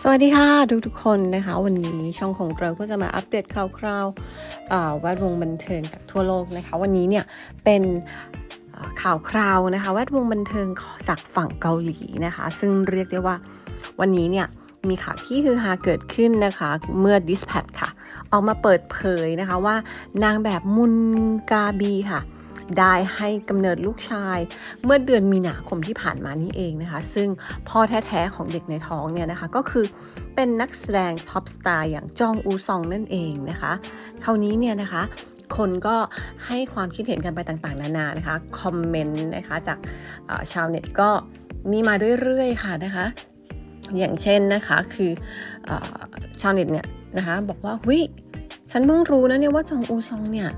สวัสดีค่ะทุกๆคนนะคะ วันนี้ช่องของเราก็จะมาอัปเดตข่าวคราวอ่าแวดวงบันเทิงจากทั่วโลกนะคะ วันนี้เนี่ยเป็นข่าวคราวนะคะแวดวงบันเทิงจากฝั่งเกาหลีนะคะ ซึ่งเรียกได้ว่าวันนี้เนี่ยมีข่าวที่ฮือฮาเกิดขึ้นนะคะเมื่อ Dispatch ค่ะ ออกมาเปิดเผยนะคะว่านางแบบมุนกาบีค่ะ ได้ให้กำเนิดลูกชาย เมื่อเดือนมีนาคมที่ผ่านมานี่เองนะคะ ซึ่งพ่อแท้ๆของเด็กในท้องเนี่ยนะคะ ก็คือเป็นนักแสดงท็อปสตาร์อย่างจองอูซองนั่นเองนะคะคราวนี้เนี่ยนะคะคนก็ให้ความคิดเห็นกันไปต่างๆ นานานะคะ คอมเมนต์นะคะจากชาวเน็ตก็มีมาเรื่อยๆค่ะนะคะ อย่างเช่นนะคะคืออชาวเน็ตเนี่ยนะคะบอกว่าหุยฉันเพิ่งรู้นะเนี่ยว่าจองอูซองเนี่ย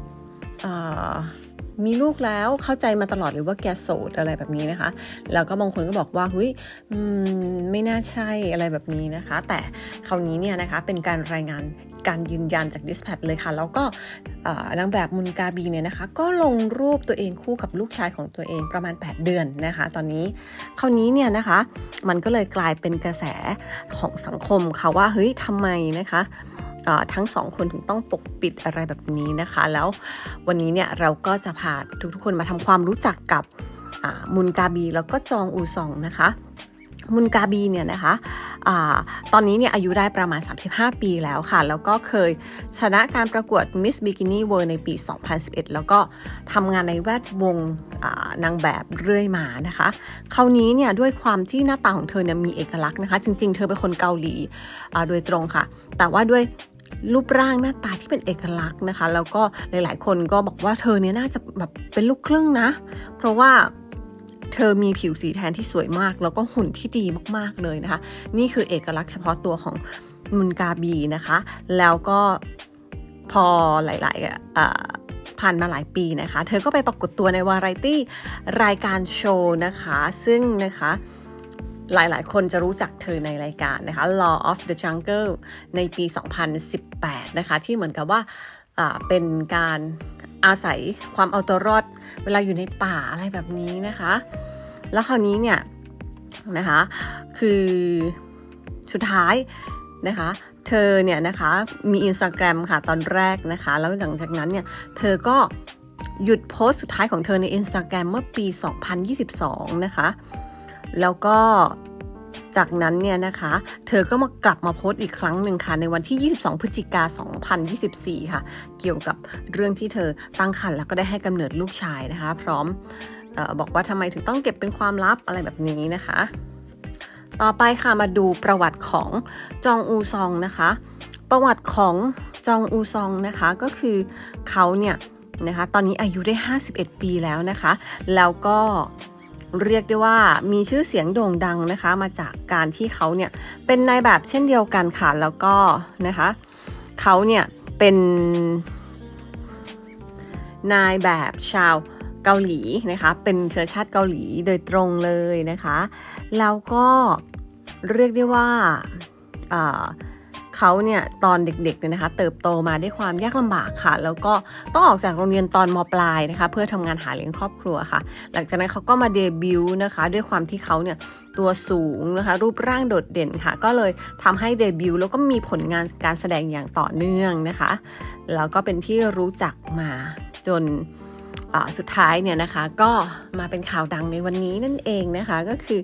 มีลูกแล้วเข้าใจมาตลอดเลยว่าแกโสดอะไรแบบนี้นะคะ แล้วก็บางคนก็บอกว่าหุยไม่น่าใช่อะไรแบบนี้นะคะ แต่คราวนี้เนี่ยนะคะเป็นการรายงานการยืนยันจาก Dispatch เลยค่ะ แล้วก็นางแบบมุนกาบีเนี่ยนะคะ ก็ลงรูปตัวเองคู่กับลูกชายของตัวเองประมาณ 8 เดือนนะคะ ตอนนี้คราวนี้เนี่ยนะคะ มันก็เลยกลายเป็นกระแสของสังคมค่ะว่าเฮ้ยทำไมนะคะ ทั้งสองคนถึงต้องปกปิดอะไรแบบนี้นะคะ แล้ววันนี้เนี่ยเราก็จะพาทุกๆคนมาทำความรู้จักกับมุนกาบีแล้วก็จองอูซองนะคะมุนกาบีเนี่ยนะคะอตอนนี้เนี่ยอายุได้ประมาณ 35 ปีแล้วค่ะ แล้วก็เคยชนะการประกวด Miss Bikini World ในปี 2011 แล้วก็ทำงานในแวดวงนางแบบเรื่อยมานะคะ คราวนี้เนี่ยด้วยความที่หน้าตาของเธอเนี่ยมีเอกลักษณ์นะคะ จริงๆ เธอเป็นคนเกาหลีโดยตรงค่ะ แต่ว่าด้วย รูปร่างหน้าตาที่เป็นเอกลักษณ์นะคะ แล้วก็หลาย ๆ คนก็บอกว่าเธอเนี่ยน่าจะแบบเป็นลูกครึ่งนะ เพราะว่าเธอมีผิวสีแทนที่สวยมาก แล้วก็หุ่นที่ดีมาก ๆ เลยนะคะ นี่คือเอกลักษณ์เฉพาะตัวของมุนกาบีนะคะ แล้วก็พอหลายๆอ่าผ่านมาหลายปีนะคะ เธอก็ไปปรากฏตัวในวาไรตี้รายการโชว์นะคะ ซึ่งนะคะ หลายๆ คนจะรู้จักเธอในรายการนะคะ Law of the Jungle ในปี 2018 นะคะ ที่เหมือนกับว่าเป็นการอาศัยความเอาตัวรอด เวลาอยู่ในป่าอะไรแบบนี้นะคะ แล้วคราวนี้เนี่ยนะคะคือสุดท้ายนะคะเธอเนี่ยนะคะมี Instagram ค่ะตอนแรกนะคะ แล้วหลังจากนั้นเนี่ยเธอก็หยุดโพสต์สุดท้ายของเธอใน Instagram เมื่อปี 2022 นะคะ แล้วก็จากนั้นเนี่ยนะคะ เธอก็มากลับมาโพสต์อีกครั้งหนึ่งค่ะ ในวันที่ 22 พฤศจิกา 2024 ค่ะ เกี่ยวกับเรื่องที่เธอตั้งครรภ์แล้วก็ได้ให้กำเนิดลูกชายนะคะ พร้อมออบอกว่าทำไมถึงต้องเก็บเป็นความลับอะไรแบบนี้นะคะ ต่อไปค่ะมาดูประวัติของจองอูซองนะคะ ประวัติของจองอูซองนะคะก็คือเขาเนี่ยนะคะตอนนี้อายุได้ 51 ปีแล้วนะคะ แล้วก็ เรียกได้ว่ามีชื่อเสียงโด่งดังนะคะ มาจากการที่เขาเนี่ยเป็นนายแบบเช่นเดียวกันค่ะแล้วก็นะคะเขาเนี่ยเป็นนายแบบชาวเกาหลีนะคะ เป็นเชื้อชาติเกาหลีโดยตรงเลยนะคะ แล้วก็เรียกได้ว่าอ่า เขาเนี่ยตอนเด็กๆเนี่ยนะคะ เติบโตมาด้วยความยากลำบากค่ะ แล้วก็ต้องออกจากโรงเรียนตอนมปลายนะคะ เพื่อทำงานหาเลี้ยงครอบครัวค่ะ หลังจากนั้นเขาก็มาเดบิวต์นะคะ ด้วยความที่เขาเนี่ยตัวสูงนะคะ รูปร่างโดดเด่นค่ะ ก็เลยทำให้เดบิวต์แล้วก็มีผลงานการแสดงอย่างต่อเนื่องนะคะ แล้วก็เป็นที่รู้จักมาจน สุดท้ายเนี่ยนะคะก็มาเป็นข่าวดังในวันนี้นั่นเองนะคะก็คือ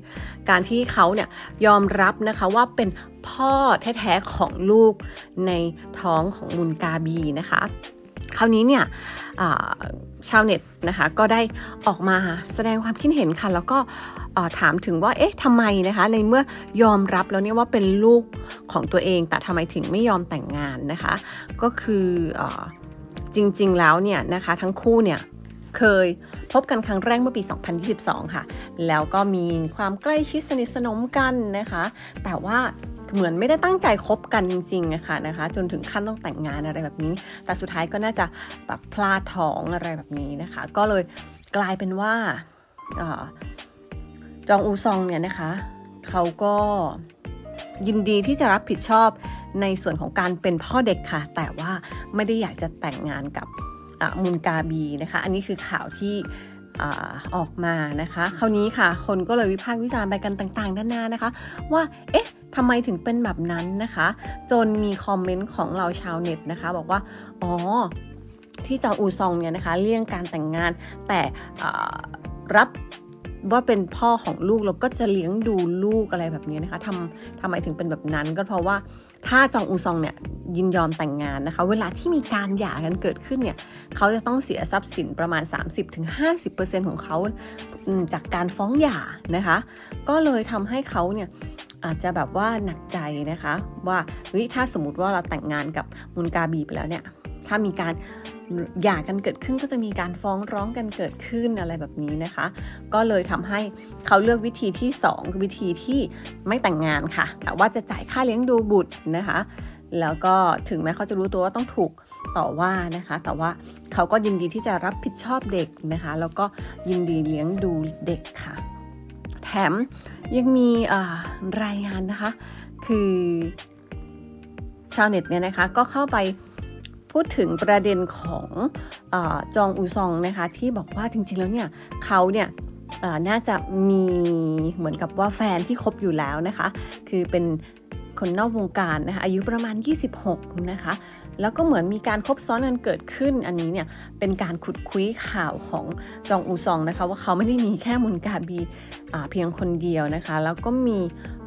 การที่เขาเนี่ยยอมรับนะคะว่าเป็นพ่อแท้ๆของลูกในท้องของมุนกาบีนะคะคราวนี้เนี่ยชาวเน็ตนะคะก็ได้ออกมาแสดงความคิดเห็นค่ะ แล้วก็ถามถึงว่าเอ๊ะทำไมนะคะในเมื่อยอมรับแล้วเนี่ยว่าเป็นลูกของตัวเอง แต่ทำไมถึงไม่ยอมแต่งงานนะคะ ก็คืออจริงๆแล้วเนี่ยนะคะทั้งคู่เนี่ย เคยพบกันครั้งแรกเมื่อปี 2022 ค่ะ แล้วก็มีความใกล้ชิดสนิทสนมกันนะคะ แต่ว่าเหมือนไม่ได้ตั้งใจคบกันจริงๆอะคะนะคะ จนถึงขั้นต้องแต่งงานอะไรแบบนี้ แต่สุดท้ายก็น่าจะแบบพลาดท้องอะไรแบบนี้นะคะ ก็เลยกลายเป็นว่าอจองอูซองเนี่ยนะคะเขาก็ยินดีที่จะรับผิดชอบในส่วนของการเป็นพ่อเด็กค่ะ แต่ว่าไม่ได้อยากจะแต่งงานกับ มุนกาบีนะคะ อันนี้คือข่าวที่อออกมานะคะ คราวนี้ค่ะ คนก็เลยวิพากษ์วิจารณ์ไปกันต่างๆนานานะคะ ว่า เอ๊ะทำไมถึงเป็นแบบนั้นนะคะ จนมีคอมเมนต์ของเราชาวเน็ตนะคะ บอกว่า อ๋อ ที่จองอูซองเนี่ยนะคะ เลี่ยงการแต่งงานแต่รับ ว่าเป็นพ่อของลูกแล้วก็จะเลี้ยงดูลูกอะไรแบบนี้นะคะทำทำไมถึงเป็นแบบนั้นก็เพราะว่าถ้าจองอูซองเนี่ยยินยอมแต่งงานนะคะ เวลาที่มีการหย่ากันเกิดขึ้นเนี่ยเขาจะต้องเสียทรัพย์สินประมาณ 30-50%ของเขาจากการฟ้องหย่านะคะ ก็เลยทำให้เขาเนี่ยอาจจะแบบว่าหนักใจนะคะ ว่าเฮ้ยถ้าสมมติว่าเราแต่งงานกับมุนกาบีไปแล้วเนี่ยถ้ามีการ หย่ากันเกิดขึ้นก็จะมีการฟ้องร้องกันเกิดขึ้นอะไรแบบนี้นะคะ ก็เลยทำให้เขาเลือกวิธีที่ 2 คือวิธีที่ไม่แต่งงานค่ะ แต่ว่าจะจ่ายค่าเลี้ยงดูบุตรนะคะ แล้วก็ถึงแม้เขาจะรู้ตัวว่าต้องถูกต่อว่านะคะ แต่ว่าเขาก็ยินดีที่จะรับผิดชอบเด็กนะคะ แล้วก็ยินดีเลี้ยงดูเด็กค่ะ แถมยังมีรายงานนะคะ คือชาวเน็ตเนี่ยนะคะก็เข้าไป พูดถึงประเด็นของอจองอูซองนะคะที่บอกว่าจริงๆแล้วเนี่ยเขาเนี่ยน่าจะมีเหมือนกับว่าแฟนที่คบอยู่แล้วนะคะ คือเป็นคนนอกวงการนะคะอายุประมาณ 26 นะคะ แล้วก็เหมือนมีการคบซ้อนกันเกิดขึ้นอันนี้เนี่ยเป็นการขุดคุยข่าวของจองอูซองนะคะว่าเขาไม่ได้มีแค่มุนกาบีเพียงคนเดียวนะคะ แล้วก็มี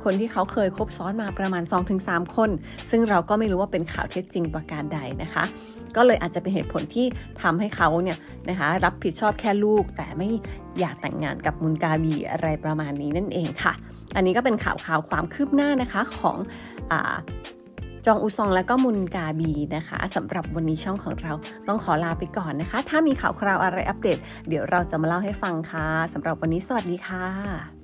คนที่เขาเคยคบซ้อนมาประมาณ 2-3 คน ซึ่งเราก็ไม่รู้ว่าเป็นข่าวเท็จจริงประการใดนะคะ ก็เลยอาจจะเป็นเหตุผลที่ทำให้เขาเนี่ยนะคะรับผิดชอบแค่ลูก แต่ไม่อยากแต่งงานกับมุนกาบีอะไรประมาณนี้นั่นเองค่ะ อันนี้ก็เป็นข่าวข่าวความคืบหน้านะคะของอ จองอุซองและก็มุนกาบีนะคะสำหรับวันนี้ช่องของเราต้องขอลาไปก่อนนะคะ ถ้ามีข่าวคราวอะไรอัปเดต เดี๋ยวเราจะมาเล่าให้ฟังค่ะสำหรับวันนี้สวัสดีค่ะ